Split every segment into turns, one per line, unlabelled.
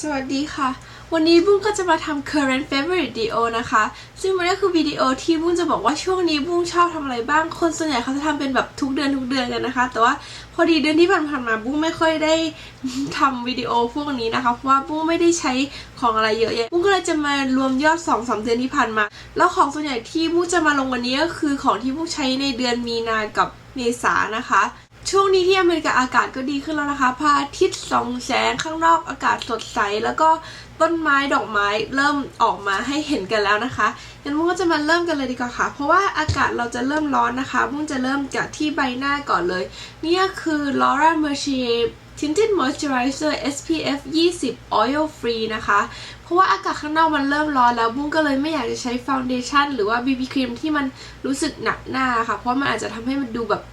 สวัสดีค่ะ วันนี้บุ้งก็จะมาทำ current favorite video นะคะ ซึ่งมันก็คือวิดีโอที่บุ้งจะบอกว่าช่วงนี้บุ้งชอบทำอะไรบ้าง คนส่วนใหญ่เขาจะทำเป็นแบบทุกเดือนทุกเดือนกันนะคะ แต่ว่าพอดีเดือนที่ผ่านๆมาบุ้งไม่ค่อยได้ทำวิดีโอพวกนี้นะคะ เพราะว่าบุ้งไม่ได้ใช้ของอะไรเยอะแยะบุ้งก็เลยจะมารวมยอด2อสเดือนที่ผ่านมา แล้วของส่วนใหญ่ที่บุ้งจะมาลงวันนี้ก็คือของที่บุ้งใช้ในเดือนมีนากับเมษานะคะ ช่วงนี้ที่อเมริกาอากาศก็ดีขึ้นแล้วนะคะพระอาทิตย์ส่องแสงข้างนอกอากาศสดใส แล้วก็ต้นไม้ดอกไม้เริ่มออกมาให้เห็นกันแล้วนะคะงั้นมุ้งก็จะมาเริ่มกันเลยดีกว่าค่ะ เพราะว่าอากาศเราจะเริ่มร้อนนะคะมุ้งจะเริ่มจากที่ใบหน้าก่อนเลย นี่คือ Laura Mercier Tinted Moisturizer SPF 20 Oil Free นะคะ เพราะว่าอากาศข้างนอกมันเริ่มร้อนแล้วบุ้งก็เลยไม่อยากจะใช้ฟาวเดชั่นหรือว่า BB ครีมที่มันรู้สึกหนักหน้าค่ะ เพราะมันอาจจะทำให้มันดูแบบ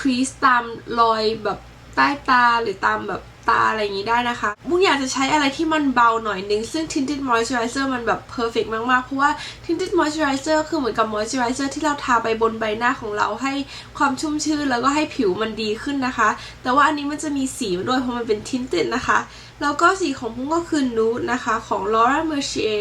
ครีสตามรอยแบบใต้ตาหรือตามแบบตาอะไรอย่างนี้ได้นะคะบุ้งอยากจะใช้อะไรที่มันเบาหน่อยนึง ซึ่ง tinted moisturizer มันแบบ perfect มากๆ เพราะว่า tinted moisturizer คือเหมือนกับ moisturizer ที่เราทาไปบนใบหน้าของเราให้ความชุ่มชื่นแล้วก็ให้ผิวมันดีขึ้นนะคะ แต่ว่าอันนี้มันจะมีสีด้วยเพราะมันเป็น tinted นะคะ แล้วก็สีของบุ้งก็คือ nude นะคะของ Laura Mercier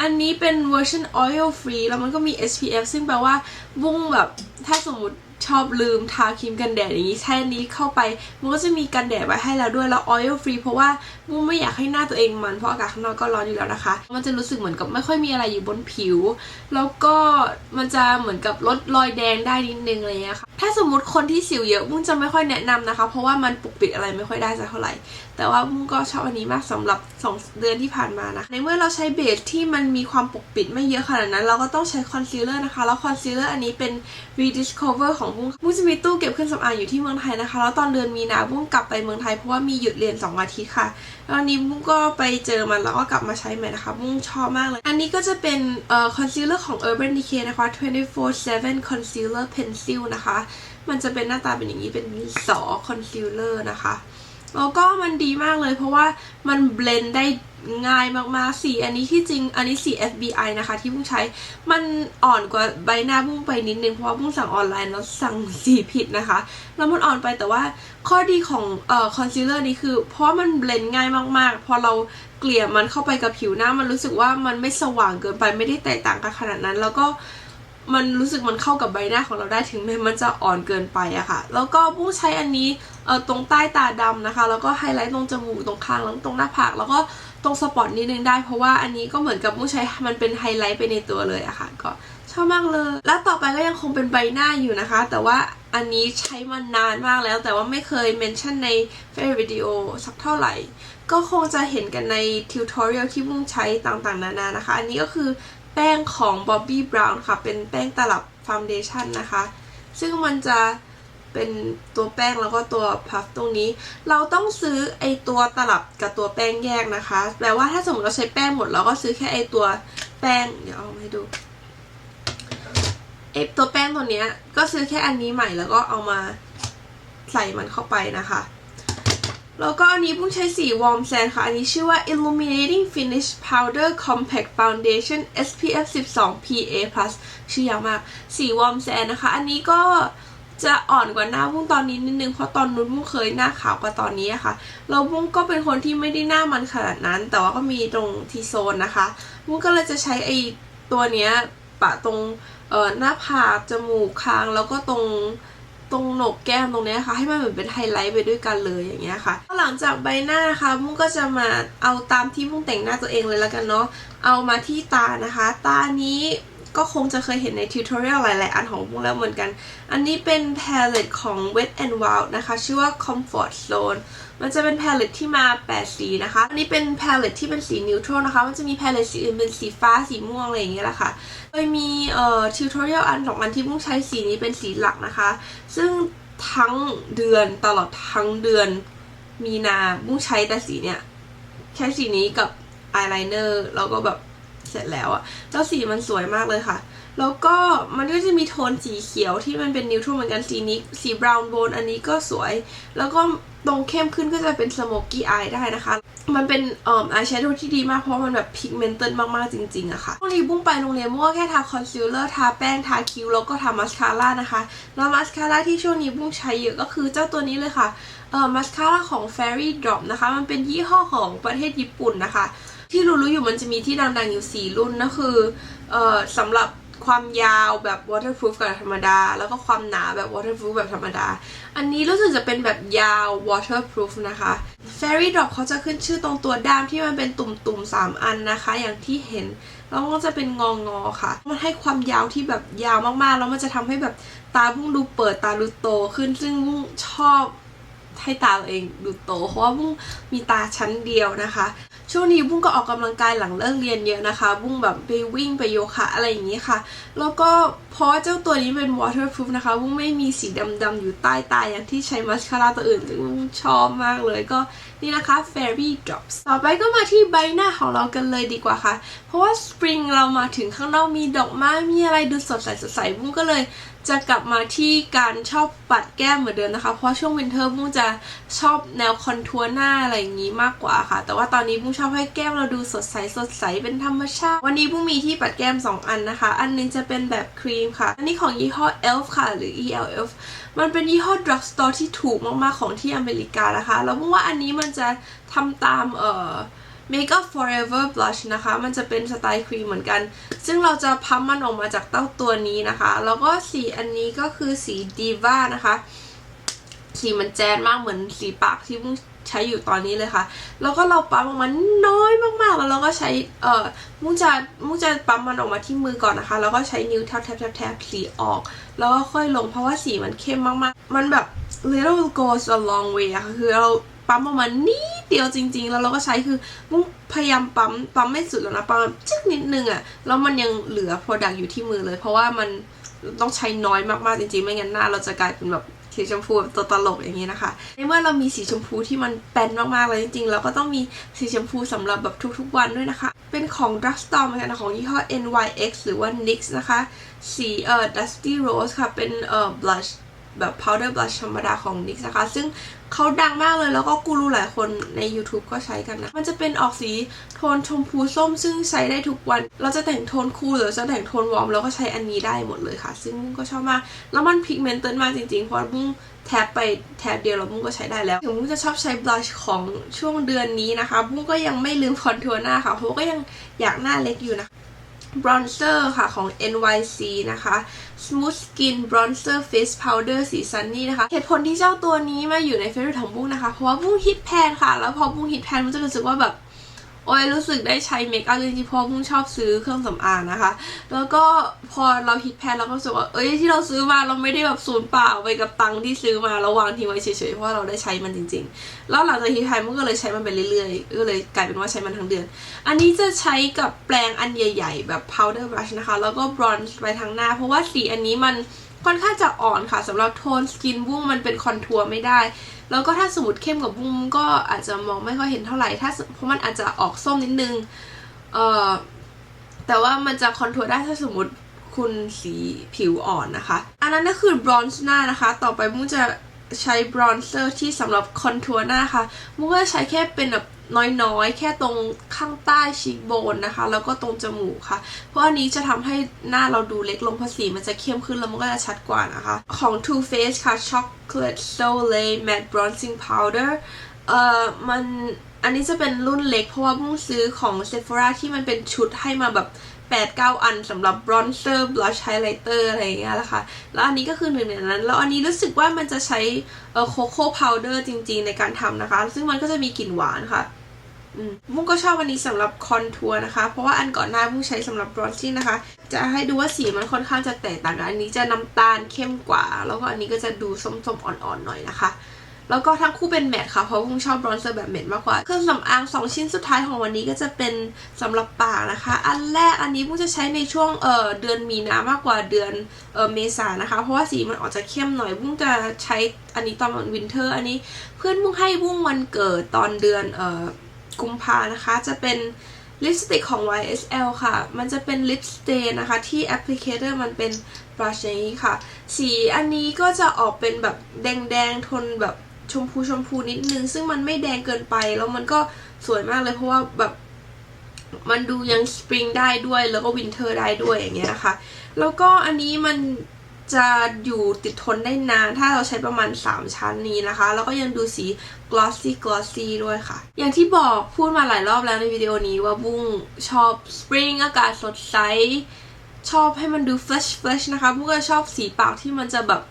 อันนี้เป็นเวอร์ชัน oil free แล้วมันก็มี SPF ซึ่งแปลว่าบุ้งแบบถ้าสมมติ ชอบลืมทาครีมกันแดดอย่างนี้ใช้อันนี้เข้าไป มันก็จะมีกันแดดไว้ให้แล้วด้วยแล้ว oil free เพราะว่ามุ้งไม่อยากให้หน้าตัวเองมันเพราะอากาศข้างนอกก็ร้อนอยู่แล้วนะคะ มันจะรู้สึกเหมือนกับไม่ค่อยมีอะไรอยู่บนผิว แล้วก็มันจะเหมือนกับลดรอยแดงได้นิดนึงอะไรเงี้ยค่ะถ้าสมมติคนที่สิวเยอะมุ้งจะไม่ค่อยแนะนำนะคะ เพราะว่ามันปกปิดอะไรไม่ค่อยได้สักเท่าไหร่แต่ว่ามุ้งก็ชอบอันนี้มากสำหรับ 2 เดือนที่ผ่านมานะในเมื่อเราใช้เบสที่มันมีความปกปิดไม่เยอะขนาดนั้น เราก็ต้องใช้คอนซีลเลอร์นะคะแล้วคอนซีลเลอร์อันนี้เป็น rediscover ของบุ้งบุ้งจะมีตู้เก็บเครื่องสำอางอยู่ที่เมืองไทยนะคะ แล้วตอนเดือนมีนาบุ้งกลับไปเมืองไทยเพราะว่ามีหยุดเรียน 2 อาทิตย์ค่ะแล้วอันนี้บุ้งก็ไปเจอมันแล้วก็กลับมาใช้ใหม่นะคะบุ้งชอบมากเลย อันนี้ก็จะเป็นเอ่อคอนซีลเลอร์ของ Urban Decay นะคะ 24/7 concealer pencil นะคะ มันจะเป็นหน้าตาเป็นอย่างนี้เป็นสอคอนซีลเลอร์นะคะแล้วก็มันดีมากเลยเพราะว่ามันเบลนด์ได้ ง่ายมากๆสีอันนี้ที่จริงอันนี้สี FBI นะคะ ที่บุ้งใช้มันอ่อนกว่าใบหน้าบุ้งไปนิดนึง เพราะว่าบุ้งสั่งออนไลน์แล้วสั่งสีผิดนะคะ แล้วมันอ่อนไปแต่ว่าข้อดีของเอ่อคอนซีลเลอร์นี้คือ เพราะมันเบลนด์ง่ายมากๆ พอเราเกลี่ยมันเข้าไปกับผิวหน้า มันรู้สึกว่ามันไม่สว่างเกินไปไม่ได้แตกต่างกันขนาดนั้น แล้วก็มันรู้สึกมันเข้ากับใบหน้าของเราได้ถึงแม้มันจะอ่อนเกินไปอะค่ะ แล้วก็บุ้งใช้อันนี้เอ่อตรงใต้ตาดำนะคะ แล้วก็ไฮไลท์ตรงจมูกตรงคางแล้วตรงหน้าผากแล้วก็ตรงสปอตนิดนึงได้ เพราะว่าอันนี้ก็เหมือนกับบุ้งใช้มันเป็นไฮไลท์ไปในตัวเลยอะค่ะก็ชอบมากเลย แล้วต่อไปก็ยังคงเป็นใบหน้าอยู่นะคะ แต่ว่าอันนี้ใช้มานานมากแล้ว แต่ว่าไม่เคยเมนชั่นใน favorite video สักเท่าไหร่ ก็คงจะเห็นกันในทิวทอเรียลที่บุ้งใช้ต่างๆ นานานะคะ อันนี้ก็คือแป้งของ Bobbi Brown ค่ะ เป็นแป้งตลับฟ u n เดชั่นนะคะ ซึ่งมันจะ เป็นตัวแป้งแล้วก็ตัวพัฟตรงนี้ เราต้องซื้อไอตัวตลับกับตัวแป้งแยกนะคะ แปลว่าถ้าสมมติเราใช้แป้งหมดเราก็ซื้อแค่ไอตัวแป้ง เดี๋ยวเอาให้ดูไอตัวแป้งตัวเนี้ยก็ซื้อแค่อันนี้ใหม่แล้วก็เอามาใส่มันเข้าไปนะคะ แล้วก็อันนี้ปุ้งใช้สีวอร์มแซนค่ะ อันนี้ชื่อว่า Illuminating Finish Powder Compact Foundation SPF 12 PA+ ชื่อยาวมาก สีวอร์มแซนนะคะ อันนี้ก็ จะอ่อนกว่าหน้าบุ้งตอนนี้นิดนึงเพราะตอนนู้นบุ้งเคยหน้าขาวกว่าตอนนี้อะค่ะแล้วบุ้งก็เป็นคนที่ไม่ได้หน้ามันขนาดนั้น แต่ว่าก็มีตรงทีโซนนะคะบุ้งก็เลยจะใช้ไอ้ตัวเนี้ยปะตรงเอ่อหน้าผากจมูกคางแล้วก็ตรงตรงโหนกแก้มตรงเนี้ยค่ะให้มันเหมือนเป็นไฮไลท์ไปด้วยกันเลยอย่างเงี้ยค่ะหลังจากใบหน้านะคะมุ้งก็จะมาเอาตามที่มุ้งแต่งหน้าตัวเองเลยแล้วกันเนาะเอามาที่ตานะคะ ตานี้ ก็คงจะเคยเห็นในทิวทอเรียลหลายๆ อันของมุ้งแล้วเหมือนกัน อันนี้เป็นแพลเลตของ Wet n Wild นะคะ ชื่อว่า Comfort Zone มันจะเป็นแพลเลตที่มา 8 สีนะคะ อันนี้เป็นแพลเลตที่เป็นสีนิวทรัลนะคะ มันจะมีแพลเลตสีอื่นเป็นสีฟ้า สีม่วง อะไรอย่างเงี้ยแหละค่ะโดยมีเอ่อทิวทอเรียลอันสองอันที่มุ้งใช้สีนี้เป็นสีหลักนะคะ ซึ่งทั้งเดือนตลอดทั้งเดือนมีนาบุ้งใช้แต่สีเนี่ย ใช้สีนี้กับอายไลเนอร์แล้วก็แบบ เสร็จแล้วอะแล้วสีมันสวยมากเลยค่ะ แล้วก็มันก็จะมีโทนสีเขียวที่มันเป็นนิวทรัลเหมือนกันสีนี้สีบราวน์โบนอันนี้ก็สวย แล้วก็ตรงเข้มขึ้นก็จะเป็นสโมกกี้อายได้นะคะ มันเป็นอ่ออายแชโดว์ที่ดีมากเพราะมันแบบพิกเมนเตมากๆจริงๆอะค่ะช่วงนี้บุ้งไปโรงเรียนบุ้งก็แค่ทาคอนซีลเลอร์ทาแป้งทาคิ้วแล้วก็ทามาสคาร่านะคะ แล้วมาสคาร่าที่ช่วงนี้บุ้งใช้เยอะก็คือเจ้าตัวนี้เลยค่ะเอ่อมาสคาร่าของ Fairy Drop นะคะ มันเป็นยี่ห้อของประเทศญี่ปุ่นนะคะ ที่รู้ๆอยู่มันจะมีที่ดังๆอยู่ 4 รุ่นนะคือเอ่อสำหรับความยาวแบบ waterproof แบบธรรมดา แล้วก็ความหนาแบบ waterproof แบบธรรมดา อันนี้รู้สึกจะเป็นแบบยาว waterproof นะคะ Fairy Drop เขาจะขึ้นชื่อตรงตัวด้ามที่มันเป็นตุ่มๆ 3 อันนะคะ อย่างที่เห็น แล้วมันก็จะเป็นงองอๆค่ะ มันให้ความยาวที่แบบยาวมากๆ แล้วมันจะทำให้แบบตาบุ้งดูเปิดตาดูโตขึ้น ซึ่งบุ้งชอบให้ตาตัวเองดูโต เพราะว่าบุ้งมีตาชั้นเดียวนะคะ ช่วงนี้บุ้งก็ออกกำลังกายหลังเลิกเรียนเยอะนะคะ บุ้งแบบไปวิ่งไปโยคะอะไรอย่างนี้ค่ะ แล้วก็เพราะเจ้าตัวนี้เป็น waterproof นะคะ บุ้งไม่มีสีดำๆอยู่ใต้ตาอย่างที่ใช้มัสคาร่าตัวอื่นซึ่งบุ้งชอบมากเลยก็นี่นะคะ fairy drops ต่อไปก็มาที่ใบหน้าของเรากันเลยดีกว่าค่ะ เพราะว่า spring เรามาถึงข้างนอกมีดอกไม้มีอะไรดูสดใสสดใสบุ้งก็เลยจะกลับมาที่การชอบปัดแก้มเหมือนเดิมนะคะ เพราะช่วงวินเทอร์บุ้งจะชอบแนวคอนทัวร์หน้าอะไรอย่างนี้มากกว่าค่ะ แต่ว่าตอนนี้บุ้งชอบให้แก้มเราดูสดใสสดใสเป็นธรรมชาติ วันนี้บุ้งมีที่ปัดแก้ม 2 อันนะคะ อันหนึงจะเป็นแบบครีมค่ะ อันนี้ของยี่ห้อ ELF ค่ะ หรือ ELF มันเป็นยี่ห้อ drugstore ที่ถูกมากๆของที่อเมริกานะคะ แล้วบุ้งว่าอันนี้มันจะทำตามเอ่อ Makeup Forever Blush นะคะ มันจะเป็นสไตล์ครีมเหมือนกัน ซึ่งเราจะพับมันออกมาจากเต้าตัวนี้นะคะ แล้วก็สีอันนี้ก็คือสี Diva นะคะ สีมันแจนมากเหมือนสีปากที่มุ้ง ใช้อยู่ตอนนี้เลยค่ะ แล้วก็เราปั๊มออกมาน้อยมากๆ แล้วเราก็ใช้เอ่อมุ้งจะมุ้งจะปั๊มมันออกมาที่มือก่อนนะคะ แล้วก็ใช้นิ้วแทบแทบแทบแทบสีออก แล้วก็ค่อยลงเพราะว่าสีมันเข้มมากๆ มันแบบ little goes a long way ค่ะคือเราปั๊มออกมานิดเดียวจริง ๆ แล้วเราก็ใช้คือมุ้งพยายามปั๊มปั๊มไม่สุดแล้วนะปั๊มจึ๊กนิดนึงอะแล้วมันยังเหลือ product อยู่ที่มือเลย เพราะว่ามันต้องใช้น้อยมากๆจริงๆ ไม่งั้นหน้าเราจะกลายเป็นแบบ สีชมพูแบบตัวตลกอย่างนี้นะคะในเมื่อเรามีสีชมพูที่มันแปนมากๆแล้วจริงๆ เราก็ต้องมีสีชมพูสำหรับแบบทุกๆวันด้วยนะคะ เป็นของ Drugstore เหมือนกันนะของยี่ห้อ NYX หรือว่า NYX นะคะ สีเอ่อ Dusty Rose ค่ะ เป็นเอ่อ blush แบบ powder blush ธรรมดาของ NYX นะคะ ซึ่ง เขาดังมากเลยแล้วก็กูรูหลายคนใน YouTube ก็ใช้กันนะ มันจะเป็นออกสีโทนชมพูส้มซึ่งใช้ได้ทุกวัน เราจะแต่งโทนคูลหรือจะแต่งโทนวอร์มเราก็ใช้อันนี้ได้หมดเลยค่ะ ซึ่งบุ้งก็ชอบมาก แล้วมันพิกเมนต์เตมากจริงๆ เพราะบุ้งแท็บไปแท็บเดียวแล้วบุ้งก็ใช้ได้แล้ว ถึงบุ้งจะชอบใช้บลัชของช่วงเดือนนี้นะคะบุ้งก็ยังไม่ลืมคอนทัวร์หน้าค่ะ เพราะก็ยังอยากหน้าเล็กอยู่นะ บรอนเซอร์ค่ะของ NYC นะคะ Smooth Skin Bronzer Face Powder สีซันนี่นะคะ เหตุผลที่เจ้าตัวนี้มาอยู่ในเฟรนของบุ้งนะคะ เพราะว่าบุ้งฮิตแพนค่ะ แล้วพอบุ้งฮิตแพนมันจะรู้สึกว่าแบบ โอ้ยรู้สึกได้ใช้เมคอัพจริงๆเพราะบุ้งชอบซื้อเครื่องสำอางนะคะ แล้วก็พอเราฮิตแพนเราก็รู้สึกว่า เอ้ยที่เราซื้อมาเราไม่ได้แบบสูญเปล่าไปกับตังค์ที่ซื้อมาแล้วางทิ้งไว้เฉยๆเพราะว่าเราได้ใช้มันจริง ๆ แล้วหลังจากฮิตแพนมันก็เลยใช้มันไปเรื่อยๆก็เลยกลายเป็นว่าใช้มันทั้งเดือน อันนี้จะใช้กับแปรงอันใหญ่ ๆ แบบ powder brush นะคะ แล้วก็ bronze ไปทางหน้า เพราะว่าสีอันนี้มัน ค่อนข้างจะอ่อนค่ะสำหรับโทนสกินบุ้งมันเป็นคอนทัวร์ไม่ได้ แล้วก็ถ้าสมมติเข้มกับบุ้งก็อาจจะมองไม่ค่อยเห็นเท่าไหร่ถ้าเพราะมันอาจจะออกส้มนิดนึงเอ่อแต่ว่ามันจะคอนทัวร์ได้ถ้าสมมติคุณสีผิวอ่อนนะคะ อันนั้นก็คือบรอนซ์หน้านะคะ ต่อไปมุ้งจะใช้บรอนเซอร์ที่สำหรับคอนทัวร์หน้าค่ะมุ้งก็ใช้แค่เป็นแบบ น้อยๆ แค่ตรงข้างใต้ชีกโบนนะคะ แล้วก็ตรงจมูกค่ะ เพราะอันนี้จะทำให้หน้าเราดูเล็กลงเพราะสีมันจะเข้มขึ้นแล้วมันก็จะชัดกว่านะคะ ของ Too Faced ค่ะ Chocolate Soleil Matte Bronzing Powder เอ่อมันอันนี้จะเป็นรุ่นเล็กเพราะว่าบุ้งซื้อของ Sephora ที่มันเป็นชุดให้มาแบบ8 9 อันสำหรับ bronzer blush highlighter อะไรอย่างเงี้ยนะคะแล้วอันนี้ก็คือหนึ่งในนั้น แล้วอันนี้รู้สึกว่ามันจะใช้เอ่อ cocoa powder จริงๆในการทำนะคะ ซึ่งมันก็จะมีกลิ่นหวานค่ะ มุ้งก็ชอบอันนี้สำหรับคอนทัวร์นะคะ เพราะว่าอันก่อนหน้าบุ้งใช้สำหรับบรอนซี่นะคะ จะให้ดูว่าสีมันค่อนข้างจะแตกต่างกันอันนี้จะน้ำตาลเข้มกว่า แล้วก็อันนี้ก็จะดูส้มๆอ่อนๆหน่อยนะคะ แล้วก็ทั้งคู่เป็นแมทค่ะ เพราะบุ้งชอบบรอนเซอร์แบบแมทมากกว่า เครื่องสำอาง2ชิ้นสุดท้ายของวันนี้ก็จะเป็นสำหรับปากนะคะ อันแรกอันนี้บุ้งจะใช้ในช่วงเอ่อเดือนมีนามากกว่าเดือนเอ่อเมษานะคะ เพราะว่าสีมันออกจะเข้มหน่อยบุ้งจะใช้อันนี้ตอนวินเทอร์ อันนี้เพื่อนบุ้งให้บุ้งวันเกิดตอนเดือนเอ่อ กุมภานะคะ จะเป็นลิปสติกของ YSL ค่ะ มันจะเป็นลิปสเตย์นะคะ ที่แอปพลิเคเตอร์มันเป็นบรัชนี้ค่ะ สีอันนี้ก็จะออกเป็นแบบแดงๆ ทนแบบชมพูชมพูนิดนึง ซึ่งมันไม่แดงเกินไป แล้วมันก็สวยมากเลยเพราะว่าแบบมันดูยังสปริงได้ด้วยแล้วก็วินเทอร์ได้ด้วยอย่างเงี้ยนะคะ แล้วก็อันนี้มัน จะอยู่ติดทนได้นาน ถ้าเราใช้ประมาณ 3 ชั้นนี้นะคะ แล้วก็ยังดูสี glossy glossy ด้วยค่ะ อย่างที่บอกพูดมาหลายรอบแล้วในวิดีโอนี้ว่าบุ้งชอบ spring อากาศสดใส ชอบให้มันดู fresh fresh นะคะบุ้งก็ชอบสีปากที่มันจะแบบ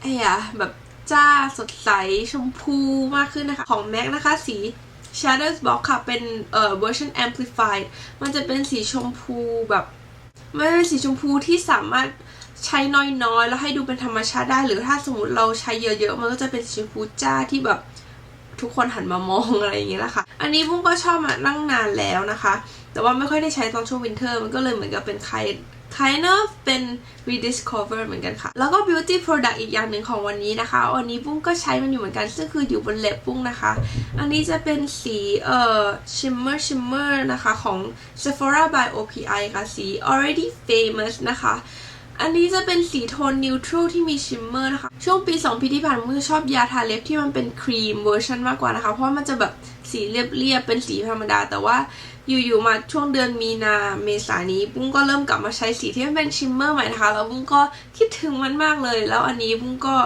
ไอ้อะแบบจ้าสดใสชมพูมากขึ้นนะคะ ของ MAC นะคะสี Shadows Box ค่ะ เป็นเอ่อ version amplified มันจะเป็นสีชมพูแบบ มันเป็นสีชมพูที่สามารถ ใช้น้อยๆ แล้วให้ดูเป็นธรรมชาติได้ หรือถ้าสมมติเราใช้เยอะๆ มันก็จะเป็นสีชมพูจ้าที่แบบทุกคนหันมามองอะไรอย่างเงี้ยแหละค่ะ อันนี้บุ้งก็ชอบมานั่งนานแล้วนะคะ แต่ว่าไม่ค่อยได้ใช้ตอนช่วงวินเทอร์ มันก็เลยเหมือนกับเป็นใคร kind of เป็น rediscover เหมือนกันค่ะ แล้วก็ beauty product อีกอย่างหนึ่งของวันนี้นะคะ วันนี้บุ้งก็ใช้มันอยู่เหมือนกัน ซึ่งคืออยู่บนเล็บบุ้งนะคะ อันนี้จะเป็นสีเอ่อ shimmer shimmer นะคะ ของ Sephora by OPI ค่ะ สี already famous นะคะ อันนี้จะเป็นสีโทน neutral ที่มีชิมเมอร์นะคะ ช่วงปี 2 ปีที่ผ่านมาชอบยาทาเล็บที่มันเป็นครีมเวอร์ชันมากกว่านะคะ เพราะมันจะแบบสีเรียบๆเป็นสีธรรมดา แต่ว่าอยู่ๆมาช่วงเดือนมีนาเมษานี้บุ้งก็เริ่มกลับมาใช้สีที่มันเป็นชิมเมอร์ใหม่นะคะ แล้วบุ้งก็คิดถึงมันมากเลย แล้วอันนี้บุ้งก็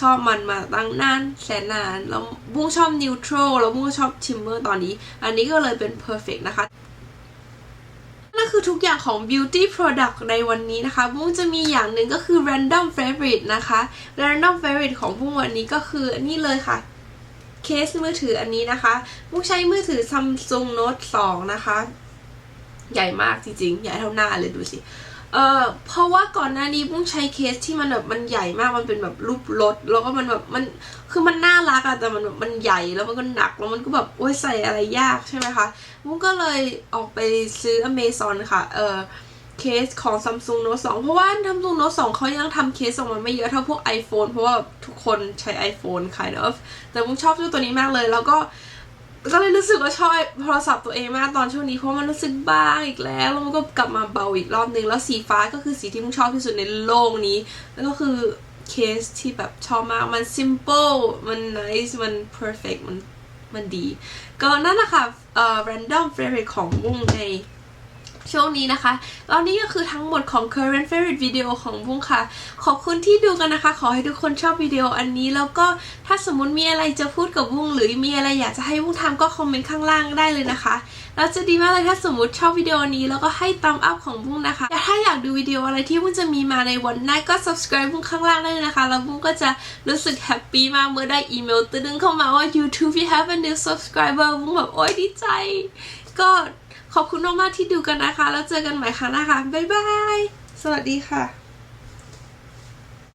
ชอบมันมาตั้งนานแสนนาน แล้วบุ้งชอบ neutral แล้วบุ้งก็ชอบชิมเมอร์ตอนนี้ อันนี้ก็เลยเป็น perfect นะคะ คือทุกอย่างของ beauty product ในวันนี้นะคะบุ้งจะมีอย่างหนึ่งก็คือ random favorite นะคะ random favorite ของบุ้งวันนี้ก็คือนี่เลยค่ะเคสมือถืออันนี้นะคะบุ้งใช้มือถือ Samsung Note 2 นะคะ ใหญ่มากจริงๆ ใหญ่เท่าหน้าเลยดูสิ เออเพราะว่าก่อนหน้านี้บุ้งใช้เคสที่มันแบบมันใหญ่มากมันเป็นแบบรูปรถแล้วก็มันแบบมันคือมันน่ารักอะแต่มันแบบมันใหญ่แล้วมันก็หนักแล้วมันก็แบบโอ้ยใส่อะไรยากใช่ไหมคะบุ้งก็เลยออกไปซื้อ Amazon ค่ะเออเคสของ Samsung Note 2 เพราะว่า Samsung Note 2 เขายังทำเคสออกมาไม่เยอะเท่าพวก iPhone เพราะว่าทุกคนใช้ iPhone kind of แต่บุ้งชอบเจ้าตัวนี้มากเลย แล้วก็ ก็เลยรู้สึกว่าชอบโทรศัพท์ตัวเองมากตอนช่วงนี้เพราะมันรู้สึกบ้างอีกแล้วแล้วมันก็กลับมาเบาอีกรอบนึงแล้วสีฟ้าก็คือสีที่มุงชอบที่สุดในโลกนี้แล้วก็คือเคสที่แบบชอบมากมัน simple มัน nice มัน perfect มันมันดี ก็นั่นแหละค่ะเอ่อ random favorite ของมุ้งใน ช่วงนี้นะคะแล้วนี่ก็คือทั้งหมดของ current favorite video ของบุ้งค่ะ ขอบคุณที่ดูกันนะคะ ขอให้ทุกคนชอบวิดีโออันนี้ แล้วก็ถ้าสมมติมีอะไรจะพูดกับบุ้งหรือมีอะไรอยากจะให้บุ้งทำก็คอมเมนต์ข้างล่างได้เลยนะคะแล้วจะดีมากเลยถ้าสมมติชอบวิดีโอนี้แล้วก็ให้ตามอัพของบุ้งนะคะและถ้าอยากดูวิดีโออะไรที่บุ้งจะมีมาในวันหน้าก็ subscribe บุ้งข้างล่างได้เลยนะคะ แล้วบุ้งก็จะรู้สึกแฮปปี้มากเมื่อได้อีเมลตึ้งเข้ามาว่า YouTube you have a new subscriber บุ้งแบบโอ๊ยดีใจ ก็ ขอบคุณมากๆที่ดูกันนะคะ แล้วเจอกันใหม่ครั้งหน้าค่ะ บ๊ายบาย สวัสดีค่ะ